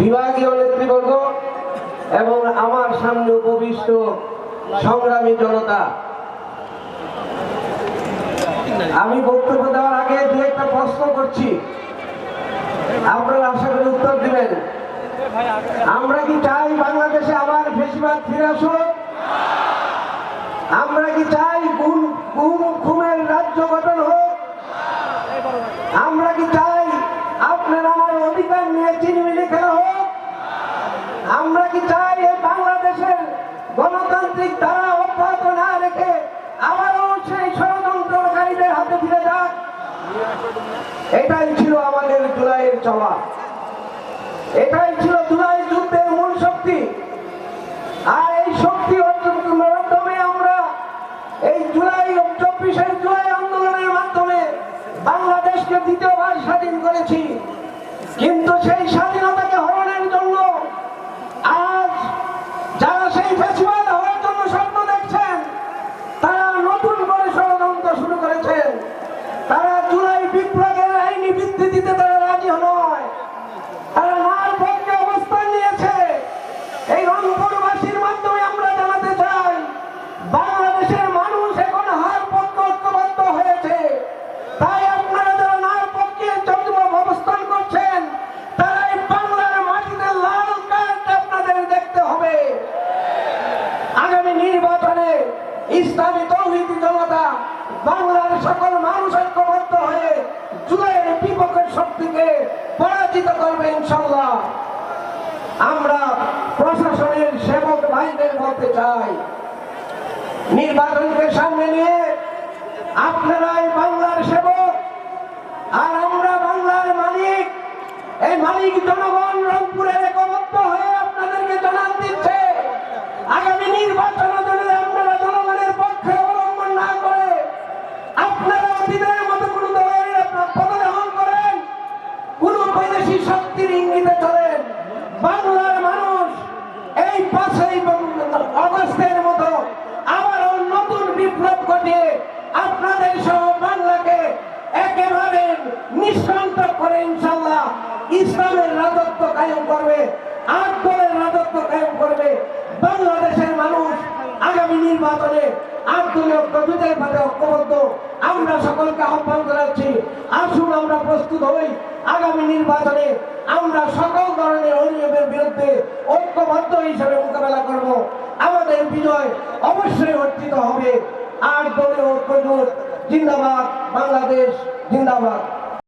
বিভাগীয় নেতৃবর্গ এবং আমার সামনে উপবিষ্ট সংগ্রামী জনতা। আমি বক্তব্য দেওয়ার আগে দু একটা প্রশ্ন করছি। আপনারা আশা করি উত্তর দিবেন। আমরা কি চাই বাংলাদেশে আবার বেশিরভাগ ফিরে আসুক? আমরা কি চাই গুম গুম খুনের রাজ্য গঠন হোক আমরা কি চাই আপনার আমার অধিকার নিয়ে চিনিমিনি খেলা হোক আমরা কি চাই এই বাংলাদেশের গণতান্ত্রিক ধারা অব্যাহত না রেখে আবারও সেই ষড়যন্ত্রকারীদের হাতে ফিরে যাক এটাই ছিল আমাদের জুলাইয়ের চাওয়া এটাই ছিল জুলাই যুদ্ধের মূল শক্তি। আর এই শক্তি মাধ্যমে আমরা এই জুলাই, চব্বিশের জুলাই আন্দোলনের মাধ্যমে বাংলাদেশকে দ্বিতীয়বার স্বাধীন করেছি। কিন্তু সেই স্বাধীনতাকে নির্বাচনে ইসলামী তৌহিদি জনতা বাংলার সকল মানুষ ঐক্যবদ্ধ হয়ে জুলাইয়ের বিপক্ষের শক্তিকে পরাজিত করবে ইনশাল্লাহ আমরা প্রশাসনের সেবক ভাইদের বলতে চাই, নির্বাচনকে সামনে নিয়ে আপনারাই বাংলার সেবক আর আমরা বাংলার মালিক, এই মালিক জনগণ রংপুরের একমত্য হয়ে আপনাদেরকে জানান দিচ্ছে আগামী নির্বাচন যদি আপনারা জনগণের পক্ষে অবলম্বন না করে আপনারা অতীতের মতো কোন দলের পদগ্রহণ করেন কোন বৈদেশি শক্তির ইঙ্গিতে চলেন বাংলার মানুষ। এই পাঁচই অগস্টের মতো আবারও নতুন বিপ্লব ঘটিয়ে আপনাদের সহ বাংলাকে একেবারে নিঃসন্ত করে ইনশাল্লাহ ইসলামের রাজত্ব কায়েম করবে, আট দলের রাজত্ব কায়েম করবে। বাংলাদেশের মানুষ আগামী নির্বাচনে আট দলীয় প্রভৃতির পথে ঐক্যবদ্ধ। আমরা সকলকে আহ্বান প্রস্তুত হই। আগামী নির্বাচনে আমরা সকল ধরনের অনিয়মের বিরুদ্ধে ঐক্যবদ্ধ হিসেবে মোকাবেলা করব। আমাদের বিজয় অবশ্যই অর্জিত হবে। আর দলীয় ঐক্যজোট জিন্দাবাদ, বাংলাদেশ জিন্দাবাদ।